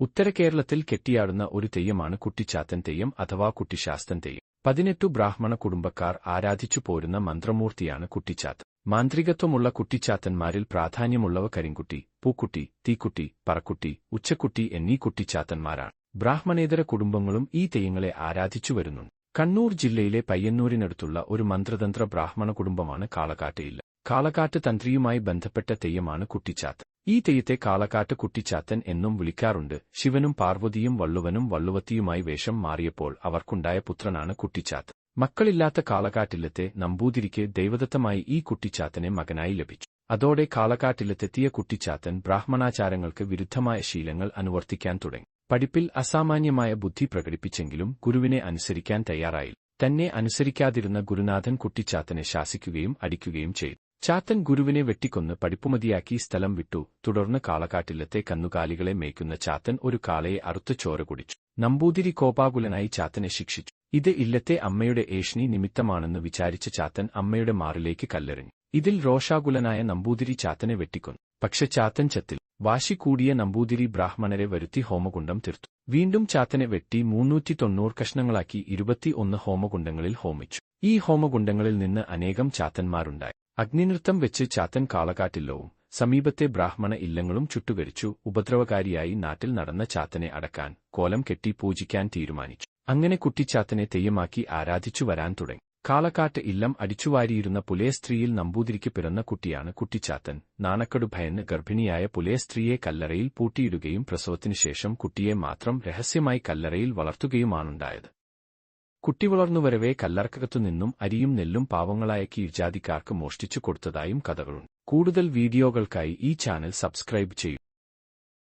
ഉത്തര കേരളത്തിൽ കെട്ടിയാടുന്ന ഒരു തെയ്യമാണ് കുട്ടിച്ചാത്തൻ തെയ്യം അഥവാ കുട്ടിശാസ്തൻ തെയ്യം. പതിനെട്ടു ബ്രാഹ്മണ കുടുംബക്കാർ ആരാധിച്ചു പോരുന്ന മന്ത്രമൂർത്തിയാണ് കുട്ടിച്ചാത്തൻ. മാന്ത്രികത്വമുള്ള കുട്ടിച്ചാത്തന്മാരിൽ പ്രാധാന്യമുള്ളവ കരിങ്കുട്ടി പൂക്കുട്ടി തീക്കുട്ടി പറക്കുട്ടി ഉച്ചക്കുട്ടി എന്നീ കുട്ടിച്ചാത്തന്മാരാണ്. ബ്രാഹ്മണേതര കുടുംബങ്ങളും ഈ തെയ്യങ്ങളെ ആരാധിച്ചു വരുന്നുണ്ട്. കണ്ണൂർ ജില്ലയിലെ പയ്യന്നൂരിനടുത്തുള്ള ഒരു മന്ത്രതന്ത്ര ബ്രാഹ്മണ കുടുംബമാണ് കാളക്കാട്ടയില്ല കാളക്കാട്ട് തന്ത്രിയുമായി ബന്ധപ്പെട്ട തെയ്യമാണ് കുട്ടിച്ചാത്തൻ. ഈ തെയ്യത്തെ കാളക്കാട്ട് കുട്ടിച്ചാത്തൻ എന്നും വിളിക്കാറുണ്ട്. ശിവനും പാർവതിയും വള്ളുവനും വള്ളുവത്തിയുമായി വേഷം മാറിയപ്പോൾ അവർക്കുണ്ടായ പുത്രനാണ് കുട്ടിച്ചാത്തൻ. മക്കളില്ലാത്ത കാളക്കാട്ടിലത്തെ നമ്പൂതിരിക്ക് ദൈവദത്തമായി ഈ കുട്ടിച്ചാത്തനെ മകനായി ലഭിച്ചു. അതോടെ കാളക്കാട്ടിലത്തെത്തിയ കുട്ടിച്ചാത്തൻ ബ്രാഹ്മണാചാരങ്ങൾക്ക് വിരുദ്ധമായ ശീലങ്ങൾ അനുവർത്തിക്കാൻ തുടങ്ങി. പഠിപ്പിൽ അസാമാന്യമായ ബുദ്ധി പ്രകടിപ്പിച്ചെങ്കിലും ഗുരുവിനെ അനുസരിക്കാൻ തയ്യാറായില്ല. തന്നെ അനുസരിക്കാതിരുന്ന ഗുരുനാഥൻ കുട്ടിച്ചാത്തനെ ശാസിക്കുകയും അടിക്കുകയും ചെയ്തു. ചാത്തൻ ഗുരുവിനെ വെട്ടിക്കൊന്ന് പഠിപ്പുമതിയാക്കി സ്ഥലം വിട്ടു. തുടർന്ന് കാളക്കാട്ടിലത്തെ കന്നുകാലികളെ മേയ്ക്കുന്ന ചാത്തൻ ഒരു കാളയെ അറുത്ത് ചോര കുടിച്ചു. നമ്പൂതിരി കോപാകുലനായി ചാത്തനെ ശിക്ഷിച്ചു. ഇത് ഇല്ലത്തെ അമ്മയുടെ ഏഷ്ണി നിമിത്തമാണെന്ന് വിചാരിച്ച ചാത്തൻ അമ്മയുടെ മാറിലേക്ക് കല്ലെറിഞ്ഞു. ഇതിൽ രോഷാകുലനായ നമ്പൂതിരി ചാത്തനെ വെട്ടിക്കൊന്നു. പക്ഷെ ചാത്തൻ ചത്തിൽ. വാശി കൂടിയ നമ്പൂതിരി ബ്രാഹ്മണരെ വരുത്തി ഹോമകുണ്ടം തീർത്തു. വീണ്ടും ചാത്തനെ വെട്ടി മൂന്നൂറ്റി തൊണ്ണൂറ് കഷ്ണങ്ങളാക്കി ഇരുപത്തിയൊന്ന് ഹോമകുണ്ടങ്ങളിൽ ഹോമിച്ചു. ഈ ഹോമകുണ്ടങ്ങളിൽ നിന്ന് അനേകം ചാത്തന്മാരുണ്ടായി. അഗ്നിനൃത്തം വെച്ച് ചാത്തൻ കാളകാട്ടില്ലവും സമീപത്തെ ബ്രാഹ്മണ ഇല്ലങ്ങളും ചുട്ടുകരിച്ചു ഉപദ്രവകാരിയായി നാട്ടിൽ നടന്ന ചാത്തനെ അടക്കാൻ കോലം കെട്ടി പൂജിക്കാൻ തീരുമാനിച്ചു. അങ്ങനെ കുട്ടിച്ചാത്തനെ തെയ്യമാക്കി ആരാധിച്ചു വരാൻ തുടങ്ങി. കാളക്കാട്ട് ഇല്ലം അടിച്ചുവാരിയിരുന്ന പുലേ സ്ത്രീയിൽ നമ്പൂതിരിക്ക് പിറന്ന കുട്ടിയാണ് കുട്ടിച്ചാത്തൻ നാണക്കടു ഭയന്ന് ഗർഭിണിയായ പുലേ സ്ത്രീയെ കല്ലറയിൽ പൂട്ടിയിടുകയും പ്രസവത്തിനുശേഷം കുട്ടിയെ മാത്രം രഹസ്യമായി കല്ലറയിൽ വളർത്തുകയുമാണുണ്ടായത്. കുട്ടി വളർന്നുവരവേ കല്ലറക്കകത്തുനിന്നും അരിയും നെല്ലും പാവങ്ങളായ കീഴ്ജാതിക്കാർക്ക് മോഷ്ടിച്ചു കൊടുത്തതായും കഥകളുണ്ട്. കൂടുതൽ വീഡിയോകൾക്കായി ഈ ചാനൽ സബ്സ്ക്രൈബ് ചെയ്യൂ.